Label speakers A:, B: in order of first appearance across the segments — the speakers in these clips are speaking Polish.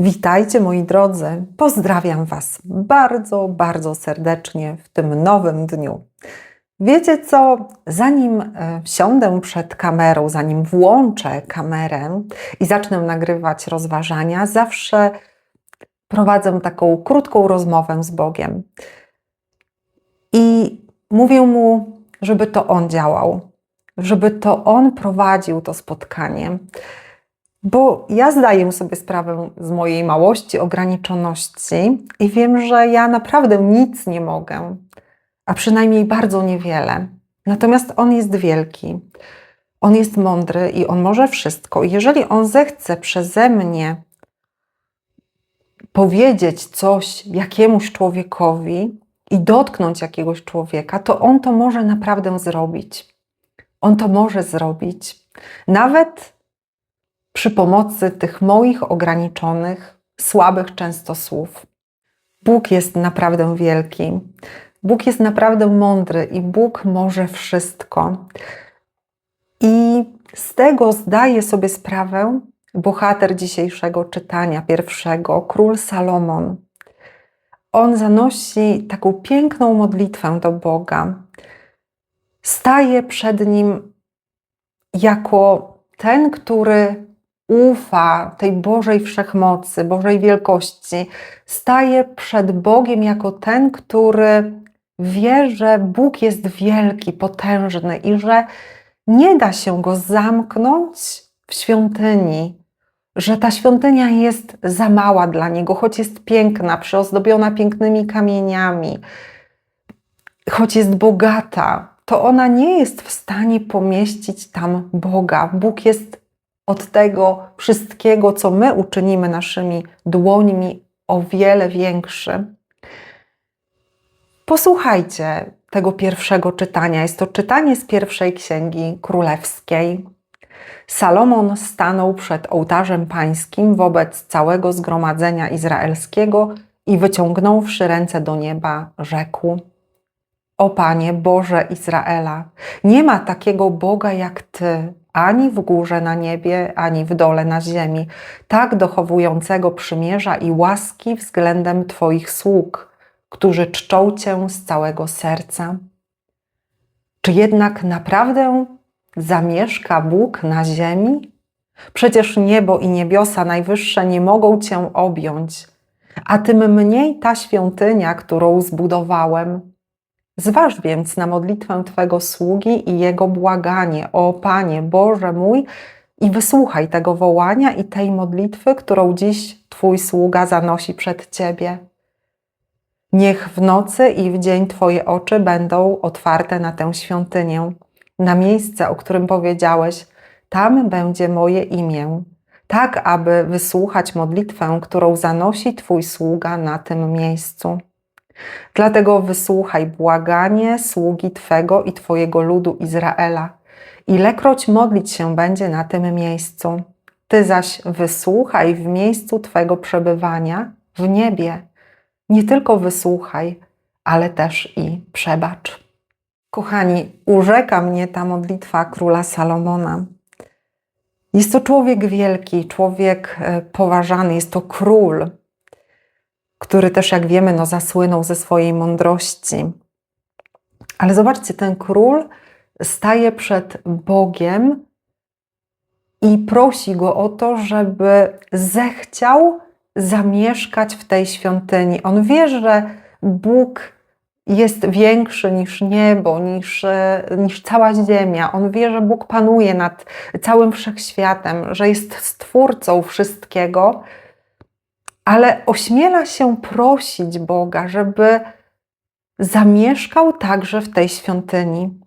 A: Witajcie moi drodzy, pozdrawiam Was bardzo, bardzo serdecznie w tym nowym dniu. Wiecie co, zanim e, wsiądę przed kamerą, zanim włączę kamerę i zacznę nagrywać rozważania, zawsze prowadzę taką krótką rozmowę z Bogiem. I mówię mu, żeby to On działał, żeby to On prowadził to spotkanie. Bo ja zdaję sobie sprawę z mojej małości, ograniczoności i wiem, że ja naprawdę nic nie mogę, a przynajmniej bardzo niewiele. Natomiast On jest wielki, On jest mądry i On może wszystko. Jeżeli On zechce przeze mnie powiedzieć coś jakiemuś człowiekowi i dotknąć jakiegoś człowieka, to On to może naprawdę zrobić. On to może zrobić. Nawet przy pomocy tych moich ograniczonych, słabych często słów. Bóg jest naprawdę wielki. Bóg jest naprawdę mądry i Bóg może wszystko. I z tego zdaje sobie sprawę bohater dzisiejszego czytania, pierwszego, król Salomon. On zanosi taką piękną modlitwę do Boga. Staje przed nim jako ten, który ufa tej Bożej wszechmocy, Bożej wielkości, staje przed Bogiem jako ten, który wie, że Bóg jest wielki, potężny i że nie da się go zamknąć w świątyni, że ta świątynia jest za mała dla niego, choć jest piękna, przyozdobiona pięknymi kamieniami, choć jest bogata, to ona nie jest w stanie pomieścić tam Boga. Bóg jest od tego wszystkiego, co my uczynimy naszymi dłońmi, o wiele większy. Posłuchajcie tego pierwszego czytania. Jest to czytanie z pierwszej księgi królewskiej. Salomon stanął przed ołtarzem pańskim wobec całego zgromadzenia izraelskiego i wyciągnąwszy ręce do nieba, rzekł: O Panie Boże Izraela, nie ma takiego Boga jak Ty, ani w górze na niebie, ani w dole na ziemi, tak dochowującego przymierza i łaski względem Twoich sług, którzy czczą Cię z całego serca. Czy jednak naprawdę zamieszka Bóg na ziemi? Przecież niebo i niebiosa najwyższe nie mogą Cię objąć, a tym mniej ta świątynia, którą zbudowałem. Zważ więc na modlitwę Twego sługi i jego błaganie, o Panie Boże mój, i wysłuchaj tego wołania i tej modlitwy, którą dziś Twój sługa zanosi przed Ciebie. Niech w nocy i w dzień Twoje oczy będą otwarte na tę świątynię, na miejsce, o którym powiedziałeś, tam będzie moje imię, tak aby wysłuchać modlitwę, którą zanosi Twój sługa na tym miejscu. Dlatego wysłuchaj błaganie sługi Twego i Twojego ludu Izraela. Ilekroć modlić się będzie na tym miejscu. Ty zaś wysłuchaj w miejscu Twego przebywania w niebie. Nie tylko wysłuchaj, ale też i przebacz. Kochani, urzeka mnie ta modlitwa króla Salomona. Jest to człowiek wielki, człowiek e, poważany, jest to król, który też, jak wiemy, no, zasłynął ze swojej mądrości. Ale zobaczcie, ten król staje przed Bogiem i prosi go o to, żeby zechciał zamieszkać w tej świątyni. On wie, że Bóg jest większy niż niebo, niż, niż cała ziemia. On wie, że Bóg panuje nad całym wszechświatem, że jest stwórcą wszystkiego ale ośmiela się prosić Boga, żeby zamieszkał także w tej świątyni.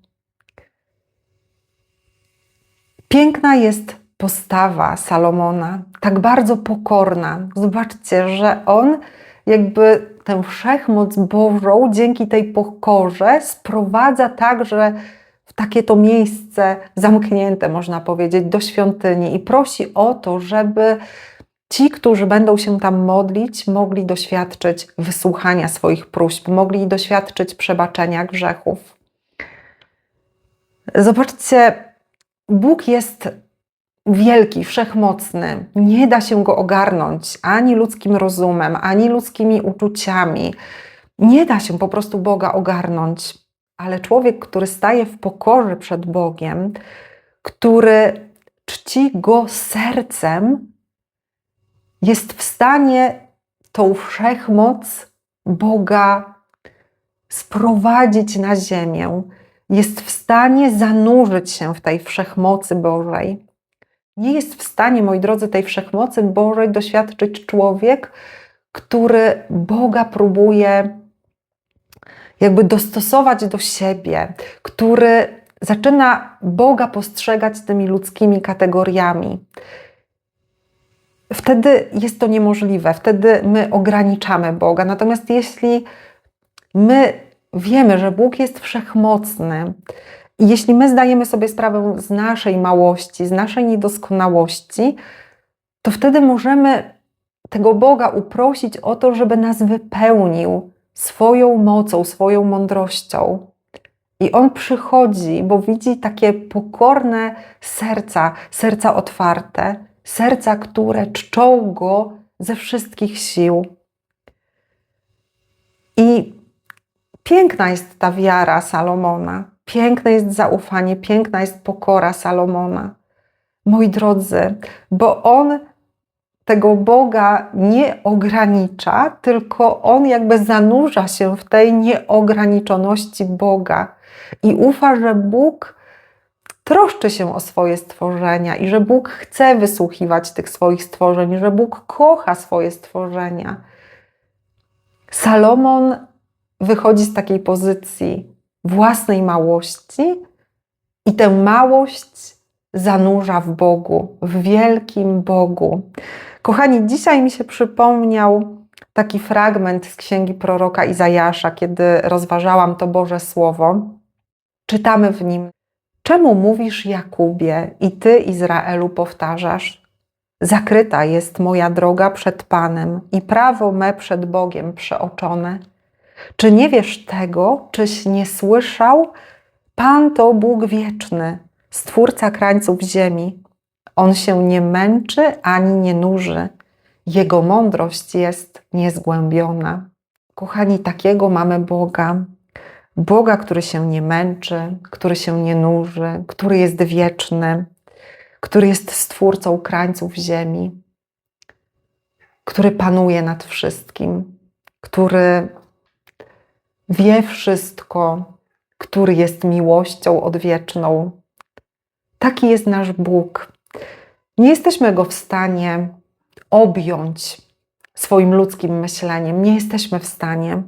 A: Piękna jest postawa Salomona, tak bardzo pokorna. Zobaczcie, że on jakby tę wszechmoc Bożą dzięki tej pokorze sprowadza także w takie to miejsce zamknięte, można powiedzieć, do świątyni i prosi o to, żeby ci, którzy będą się tam modlić, mogli doświadczyć wysłuchania swoich próśb, mogli doświadczyć przebaczenia grzechów. Zobaczcie, Bóg jest wielki, wszechmocny. Nie da się go ogarnąć ani ludzkim rozumem, ani ludzkimi uczuciami. Nie da się po prostu Boga ogarnąć. Ale człowiek, który staje w pokorze przed Bogiem, który czci go sercem, jest w stanie tą wszechmoc Boga sprowadzić na ziemię, jest w stanie zanurzyć się w tej wszechmocy Bożej. Nie jest w stanie, moi drodzy, tej wszechmocy Bożej doświadczyć człowiek, który Boga próbuje jakby dostosować do siebie, który zaczyna Boga postrzegać tymi ludzkimi kategoriami. Wtedy jest to niemożliwe, wtedy my ograniczamy Boga. Natomiast jeśli my wiemy, że Bóg jest wszechmocny, jeśli my zdajemy sobie sprawę z naszej małości, z naszej niedoskonałości, to wtedy możemy tego Boga uprosić o to, żeby nas wypełnił swoją mocą, swoją mądrością. I on przychodzi, bo widzi takie pokorne serca, serca otwarte, serca, które czczą go ze wszystkich sił. I piękna jest ta wiara Salomona, piękne jest zaufanie, piękna jest pokora Salomona. Moi drodzy, bo on tego Boga nie ogranicza, tylko on jakby zanurza się w tej nieograniczoności Boga i ufa, że Bóg troszczy się o swoje stworzenia i że Bóg chce wysłuchiwać tych swoich stworzeń, że Bóg kocha swoje stworzenia. Salomon wychodzi z takiej pozycji własnej małości i tę małość zanurza w Bogu, w wielkim Bogu. Kochani, dzisiaj mi się przypomniał taki fragment z księgi proroka Izajasza, kiedy rozważałam to Boże Słowo. Czytamy w nim: Czemu mówisz Jakubie i ty, Izraelu, powtarzasz? Zakryta jest moja droga przed Panem i prawo me przed Bogiem przeoczone. Czy nie wiesz tego, czyś nie słyszał? Pan to Bóg wieczny, stwórca krańców ziemi. On się nie męczy ani nie nuży. Jego mądrość jest niezgłębiona. Kochani, takiego mamy Boga. Boga, który się nie męczy, który się nie nuży, który jest wieczny, który jest stwórcą krańców ziemi, który panuje nad wszystkim, który wie wszystko, który jest miłością odwieczną. Taki jest nasz Bóg. Nie jesteśmy go w stanie objąć swoim ludzkim myśleniem, nie jesteśmy w stanie.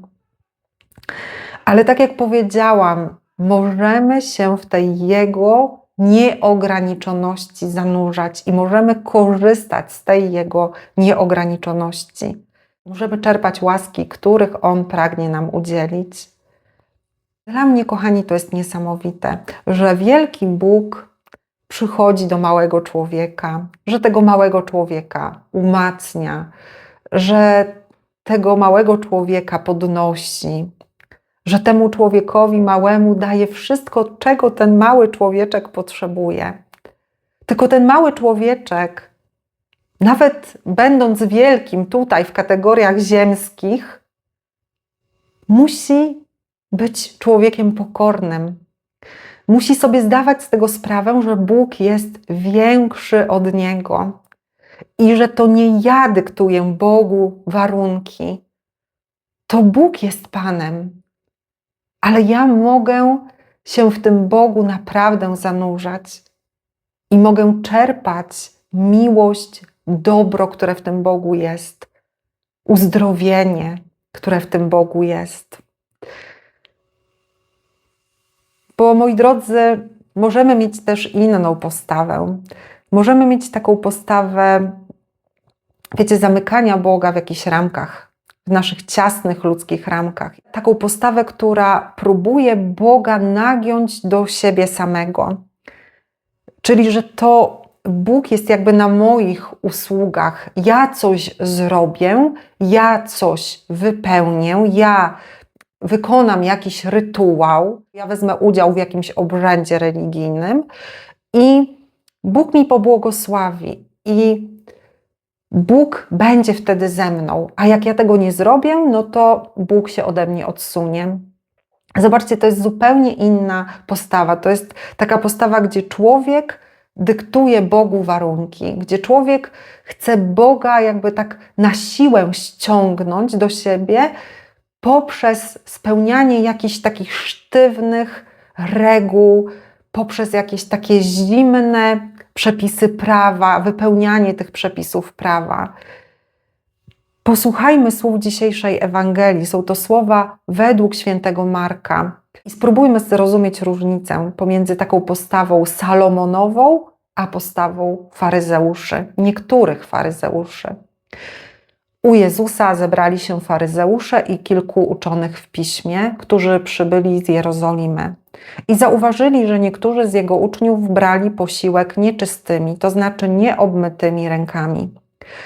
A: Ale tak jak powiedziałam, możemy się w tej Jego nieograniczoności zanurzać i możemy korzystać z tej Jego nieograniczoności. Możemy czerpać łaski, których On pragnie nam udzielić. Dla mnie, kochani, to jest niesamowite, że wielki Bóg przychodzi do małego człowieka, że tego małego człowieka umacnia, że tego małego człowieka podnosi, że temu człowiekowi małemu daje wszystko, czego ten mały człowieczek potrzebuje. Tylko ten mały człowieczek, nawet będąc wielkim tutaj w kategoriach ziemskich, musi być człowiekiem pokornym. Musi sobie zdawać z tego sprawę, że Bóg jest większy od niego i że to nie ja dyktuję Bogu warunki. To Bóg jest Panem, ale ja mogę się w tym Bogu naprawdę zanurzać i mogę czerpać miłość, dobro, które w tym Bogu jest, uzdrowienie, które w tym Bogu jest. Bo moi drodzy, możemy mieć też inną postawę. Możemy mieć taką postawę, wiecie, zamykania Boga w jakichś ramkach, w naszych ciasnych ludzkich ramkach. Taką postawę, która próbuje Boga nagiąć do siebie samego. Czyli, że to Bóg jest jakby na moich usługach. Ja coś zrobię, ja coś wypełnię, ja wykonam jakiś rytuał, ja wezmę udział w jakimś obrzędzie religijnym i Bóg mi pobłogosławi i Bóg będzie wtedy ze mną, a jak ja tego nie zrobię, no to Bóg się ode mnie odsunie. Zobaczcie, to jest zupełnie inna postawa. To jest taka postawa, gdzie człowiek dyktuje Bogu warunki, gdzie człowiek chce Boga jakby tak na siłę ściągnąć do siebie poprzez spełnianie jakichś takich sztywnych reguł, poprzez jakieś takie zimne przepisy prawa, wypełnianie tych przepisów prawa. Posłuchajmy słów dzisiejszej Ewangelii. Są to słowa według świętego Marka. I spróbujmy zrozumieć różnicę pomiędzy taką postawą salomonową, a postawą faryzeuszy, niektórych faryzeuszy. U Jezusa zebrali się faryzeusze i kilku uczonych w piśmie, którzy przybyli z Jerozolimy. I zauważyli, że niektórzy z jego uczniów brali posiłek nieczystymi, to znaczy nieobmytymi rękami.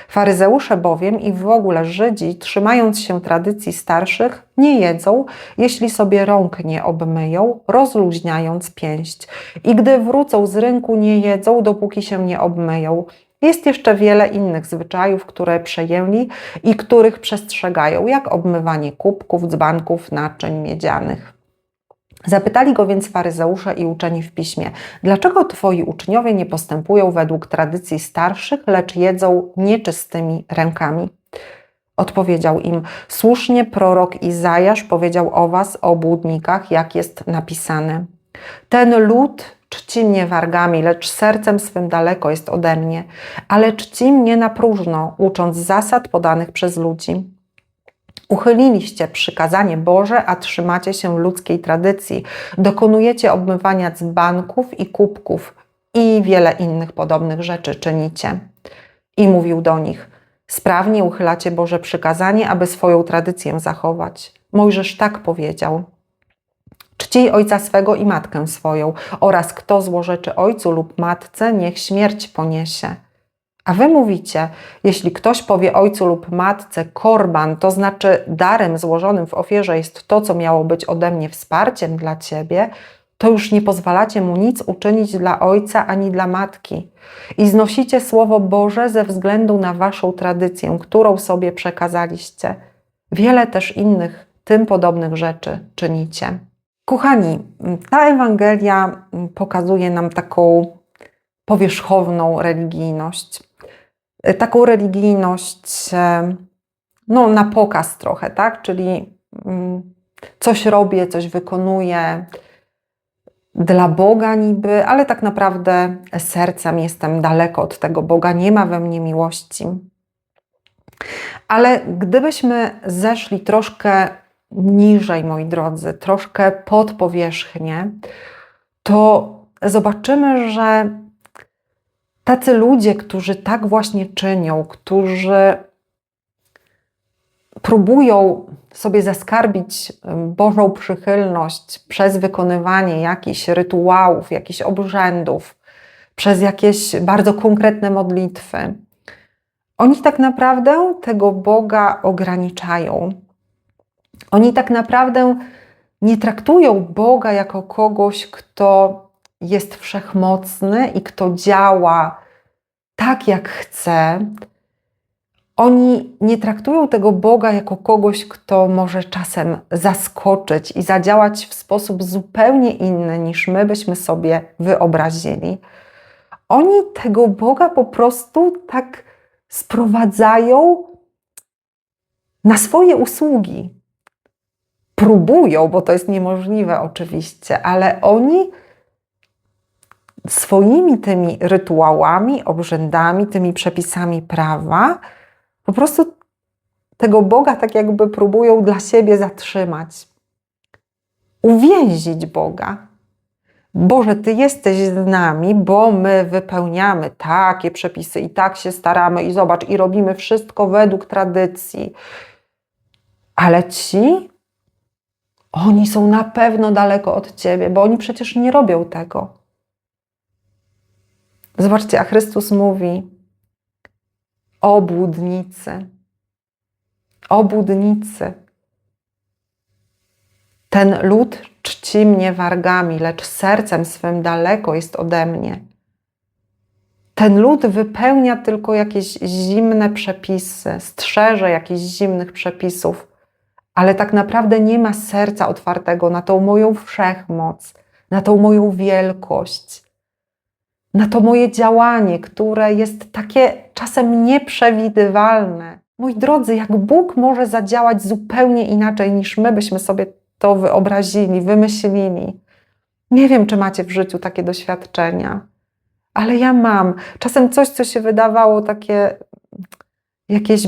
A: Faryzeusze bowiem i w ogóle Żydzi, trzymając się tradycji starszych, nie jedzą, jeśli sobie rąk nie obmyją, rozluźniając pięść. I gdy wrócą z rynku, nie jedzą, dopóki się nie obmyją. Jest jeszcze wiele innych zwyczajów, które przejęli i których przestrzegają, jak obmywanie kubków, dzbanków, naczyń miedzianych. Zapytali go więc faryzeusze i uczeni w piśmie: Dlaczego twoi uczniowie nie postępują według tradycji starszych, lecz jedzą nieczystymi rękami? Odpowiedział im: Słusznie prorok Izajasz powiedział o was, o obłudnikach, jak jest napisane. Ten lud czci mnie wargami, lecz sercem swym daleko jest ode mnie, ale czci mnie na próżno, ucząc zasad podanych przez ludzi. Uchyliliście przykazanie Boże, a trzymacie się ludzkiej tradycji. Dokonujecie obmywania dzbanków i kubków i wiele innych podobnych rzeczy czynicie. I mówił do nich: Sprawnie uchylacie Boże przykazanie, aby swoją tradycję zachować. Mojżesz tak powiedział. Czcij ojca swego i matkę swoją, oraz kto złorzeczy ojcu lub matce, niech śmierć poniesie. A wy mówicie, jeśli ktoś powie ojcu lub matce korban, to znaczy darem złożonym w ofierze jest to, co miało być ode mnie wsparciem dla ciebie, to już nie pozwalacie mu nic uczynić dla ojca ani dla matki. I znosicie słowo Boże ze względu na waszą tradycję, którą sobie przekazaliście. Wiele też innych tym podobnych rzeczy czynicie. Kochani, ta Ewangelia pokazuje nam taką powierzchowną religijność. Taką religijność no, na pokaz trochę, tak? Czyli mm, coś robię, coś wykonuję dla Boga niby, ale tak naprawdę sercem jestem daleko od tego Boga, nie ma we mnie miłości. Ale gdybyśmy zeszli troszkę niżej, moi drodzy, troszkę pod powierzchnię, to zobaczymy, że tacy ludzie, którzy tak właśnie czynią, którzy próbują sobie zaskarbić Bożą przychylność przez wykonywanie jakichś rytuałów, jakichś obrzędów, przez jakieś bardzo konkretne modlitwy, oni tak naprawdę tego Boga ograniczają. Oni tak naprawdę nie traktują Boga jako kogoś, kto jest wszechmocny i kto działa tak, jak chce. Oni nie traktują tego Boga jako kogoś, kto może czasem zaskoczyć i zadziałać w sposób zupełnie inny niż my byśmy sobie wyobrazili. Oni tego Boga po prostu tak sprowadzają na swoje usługi próbują, bo to jest niemożliwe oczywiście, ale oni swoimi tymi rytuałami, obrzędami, tymi przepisami prawa po prostu tego Boga tak jakby próbują dla siebie zatrzymać. Uwięzić Boga. Boże, Ty jesteś z nami, bo my wypełniamy takie przepisy i tak się staramy i zobacz, i robimy wszystko według tradycji. Ale ci oni są na pewno daleko od ciebie, bo oni przecież nie robią tego. Zobaczcie, a Chrystus mówi: obłudnicy, obłudnicy. Ten lud czci mnie wargami, lecz sercem swym daleko jest ode mnie. ten lud wypełnia tylko jakieś zimne przepisy, strzeże jakichś zimnych przepisów, ale tak naprawdę nie ma serca otwartego na tą moją wszechmoc, na tą moją wielkość, na to moje działanie, które jest takie czasem nieprzewidywalne. Moi drodzy, jak Bóg może zadziałać zupełnie inaczej niż my byśmy sobie to wyobrazili, wymyślili. Nie wiem, czy macie w życiu takie doświadczenia, ale ja mam. Czasem coś, co się wydawało takie jakieś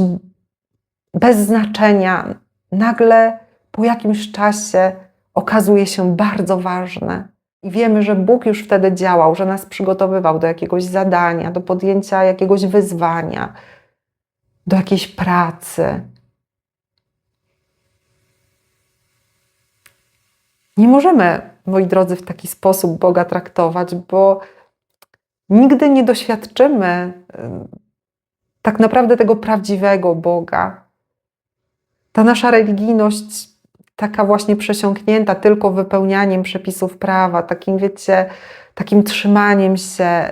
A: bez znaczenia, nagle po jakimś czasie okazuje się bardzo ważne. I wiemy, że Bóg już wtedy działał, że nas przygotowywał do jakiegoś zadania, do podjęcia jakiegoś wyzwania, do jakiejś pracy. Nie możemy, moi drodzy, w taki sposób Boga traktować, bo nigdy nie doświadczymy tak naprawdę tego prawdziwego Boga. Ta nasza religijność, taka właśnie przesiąknięta tylko wypełnianiem przepisów prawa, takim, wiecie, takim trzymaniem się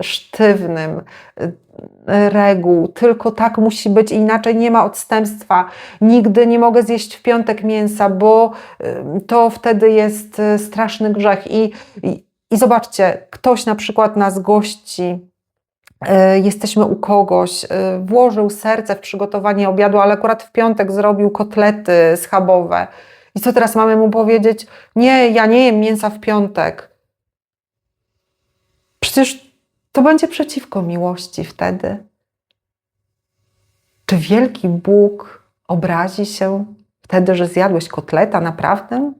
A: sztywnym reguł, tylko tak musi być, inaczej nie ma odstępstwa. Nigdy nie mogę zjeść w piątek mięsa, bo to wtedy jest y, straszny grzech. I, i, i zobaczcie, ktoś na przykład nas gości, y, jesteśmy u kogoś, y, włożył serce w przygotowanie obiadu, ale akurat w piątek zrobił kotlety schabowe. I co teraz mamy mu powiedzieć? Nie, ja nie jem mięsa w piątek. Przecież to będzie przeciwko miłości wtedy. Czy wielki Bóg obrazi się wtedy, że zjadłeś kotleta? Naprawdę?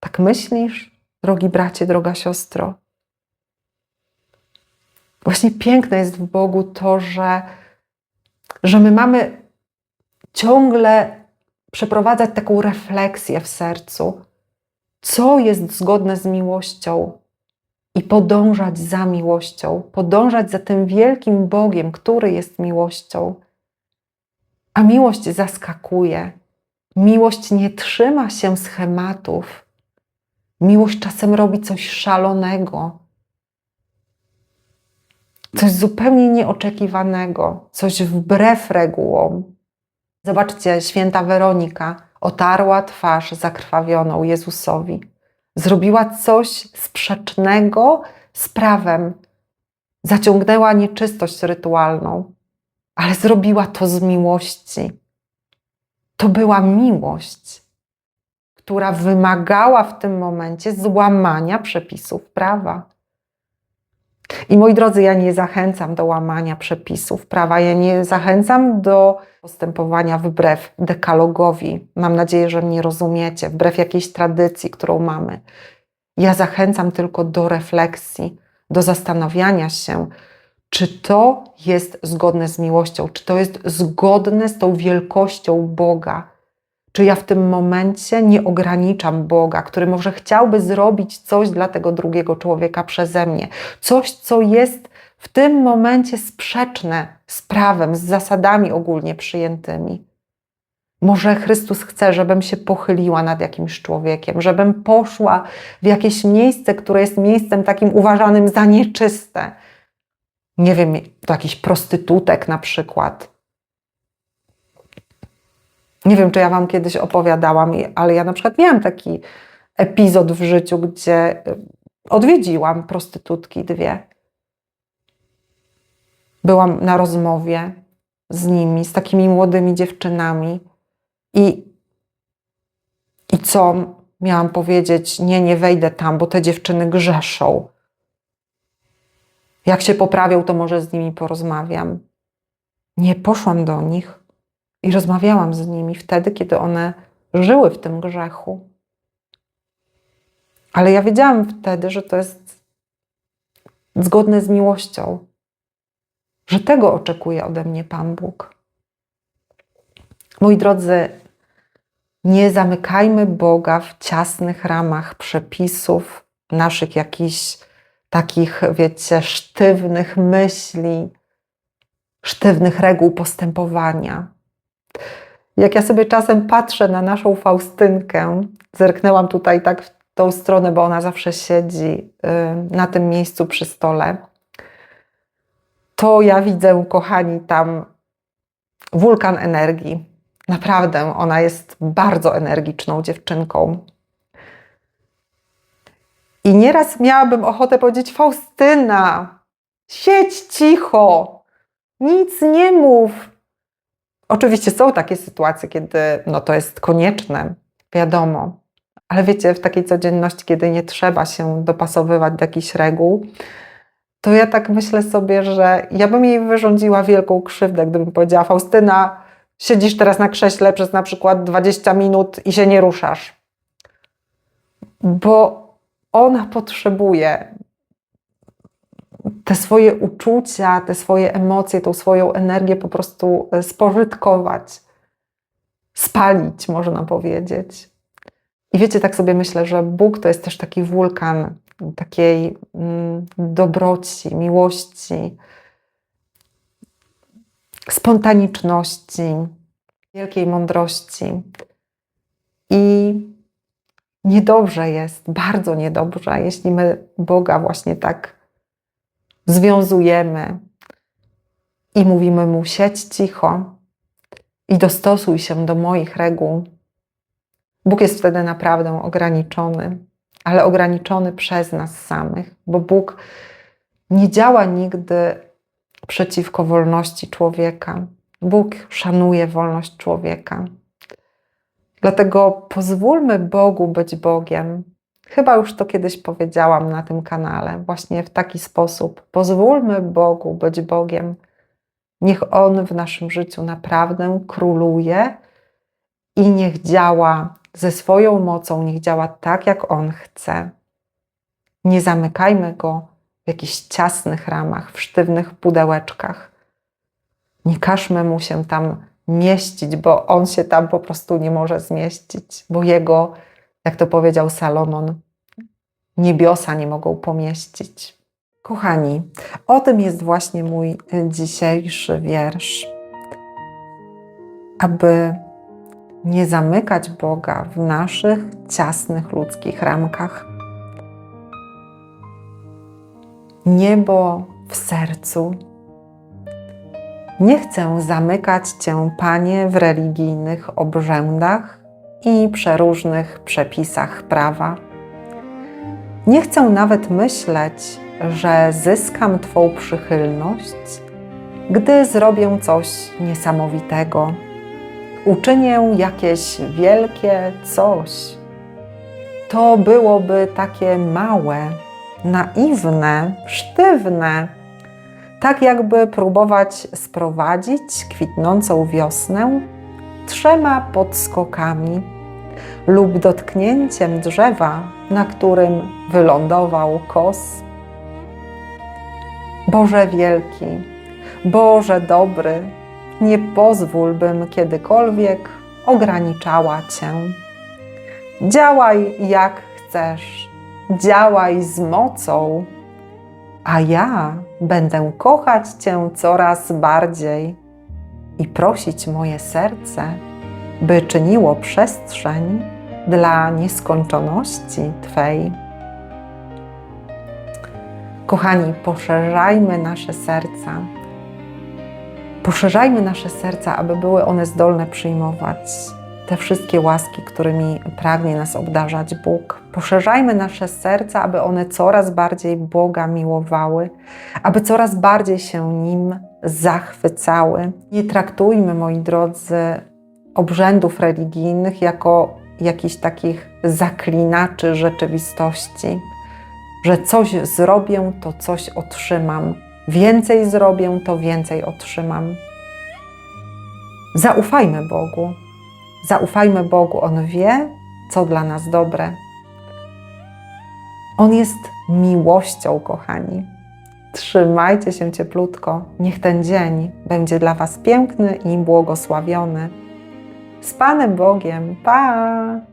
A: Tak myślisz, drogi bracie, droga siostro? Właśnie piękne jest w Bogu to, że, że my mamy ciągle przeprowadzać taką refleksję w sercu, co jest zgodne z miłością, i podążać za miłością, podążać za tym wielkim Bogiem, który jest miłością. A miłość zaskakuje. Miłość nie trzyma się schematów. Miłość czasem robi coś szalonego, coś zupełnie nieoczekiwanego, coś wbrew regułom. Zobaczcie, święta Weronika otarła twarz zakrwawioną Jezusowi zrobiła coś sprzecznego z prawem, zaciągnęła nieczystość rytualną, ale zrobiła to z miłości. To była miłość, która wymagała w tym momencie złamania przepisów prawa. I moi drodzy, ja nie zachęcam do łamania przepisów prawa, ja nie zachęcam do postępowania wbrew dekalogowi. Mam nadzieję, że mnie rozumiecie, wbrew jakiejś tradycji, którą mamy. Ja zachęcam tylko do refleksji, do zastanawiania się, czy to jest zgodne z miłością, czy to jest zgodne z tą wielkością Boga. Czy ja w tym momencie nie ograniczam Boga, który może chciałby zrobić coś dla tego drugiego człowieka przeze mnie? Coś, co jest w tym momencie sprzeczne z prawem, z zasadami ogólnie przyjętymi. Może Chrystus chce, żebym się pochyliła nad jakimś człowiekiem, żebym poszła w jakieś miejsce, które jest miejscem takim uważanym za nieczyste. Nie wiem, do jakichś prostytutek na przykład. Nie wiem, czy ja Wam kiedyś opowiadałam, ale ja na przykład miałam taki epizod w życiu, gdzie y, odwiedziłam prostytutki dwie. Byłam na rozmowie z nimi, z takimi młodymi dziewczynami i, i co miałam powiedzieć? Nie, nie wejdę tam, bo te dziewczyny grzeszą. Jak się poprawią, to może z nimi porozmawiam. Nie poszłam do nich i rozmawiałam z nimi wtedy, kiedy one żyły w tym grzechu. Ale ja wiedziałam wtedy, że to jest zgodne z miłością, że tego oczekuje ode mnie Pan Bóg. Moi drodzy, nie zamykajmy Boga w ciasnych ramach przepisów, naszych jakichś takich, wiecie, sztywnych myśli, sztywnych reguł postępowania. Jak ja sobie czasem patrzę na naszą Faustynkę, zerknęłam tutaj tak w tą stronę, bo ona zawsze siedzi y, na tym miejscu przy stole to ja widzę, kochani, tam wulkan energii. Naprawdę, ona jest bardzo energiczną dziewczynką. I nieraz miałabym ochotę powiedzieć: Faustyna, siedź cicho, nic nie mów. Oczywiście są takie sytuacje, kiedy no, to jest konieczne, wiadomo, ale wiecie, w takiej codzienności, kiedy nie trzeba się dopasowywać do jakichś reguł, to ja tak myślę sobie, że ja bym jej wyrządziła wielką krzywdę, gdybym powiedziała: Faustyna, siedzisz teraz na krześle przez na przykład 20 minut i się nie ruszasz. Bo ona potrzebuje te swoje uczucia, te swoje emocje, tą swoją energię po prostu e, spożytkować, spalić, można powiedzieć. I wiecie, tak sobie myślę, że Bóg to jest też taki wulkan takiej mm, dobroci, miłości, spontaniczności, wielkiej mądrości. I niedobrze jest, bardzo niedobrze, jeśli my Boga właśnie tak związujemy i mówimy mu: siedź cicho i dostosuj się do moich reguł. Bóg jest wtedy naprawdę ograniczony, ale ograniczony przez nas samych, bo Bóg nie działa nigdy przeciwko wolności człowieka. Bóg szanuje wolność człowieka. Dlatego pozwólmy Bogu być Bogiem. Chyba już to kiedyś powiedziałam na tym kanale, właśnie w taki sposób. Pozwólmy Bogu być Bogiem. Niech On w naszym życiu naprawdę króluje i niech działa ze swoją mocą, niech działa tak, jak On chce. Nie zamykajmy Go w jakichś ciasnych ramach, w sztywnych pudełeczkach. Nie każmy Mu się tam mieścić, bo On się tam po prostu nie może zmieścić, bo Jego, jak to powiedział Salomon, niebiosa nie mogą pomieścić. Kochani, o tym jest właśnie mój dzisiejszy wiersz. Aby nie zamykać Boga w naszych ciasnych ludzkich ramkach. Niebo w sercu. Nie chcę zamykać Cię, Panie, w religijnych obrzędach i przeróżnych przepisach prawa. Nie chcę nawet myśleć, że zyskam Twą przychylność, gdy zrobię coś niesamowitego uczynię jakieś wielkie coś. To byłoby takie małe, naiwne, sztywne, tak jakby próbować sprowadzić kwitnącą wiosnę trzema podskokami lub dotknięciem drzewa, na którym wylądował kos. Boże wielki, Boże dobry, nie pozwól, bym kiedykolwiek ograniczała Cię. Działaj jak chcesz, działaj z mocą, a ja będę kochać Cię coraz bardziej i prosić moje serce, by czyniło przestrzeń dla nieskończoności Twej. Kochani, poszerzajmy nasze serca Poszerzajmy nasze serca, aby były one zdolne przyjmować te wszystkie łaski, którymi pragnie nas obdarzać Bóg. Poszerzajmy nasze serca, aby one coraz bardziej Boga miłowały, aby coraz bardziej się Nim zachwycały. Nie traktujmy, moi drodzy, obrzędów religijnych jako jakichś takich zaklinaczy rzeczywistości, że coś zrobię, to coś otrzymam Więcej zrobię, to więcej otrzymam. Zaufajmy Bogu. Zaufajmy Bogu. On wie, co dla nas dobre. On jest miłością, kochani. Trzymajcie się cieplutko. Niech ten dzień będzie dla Was piękny i błogosławiony. Z Panem Bogiem. Pa!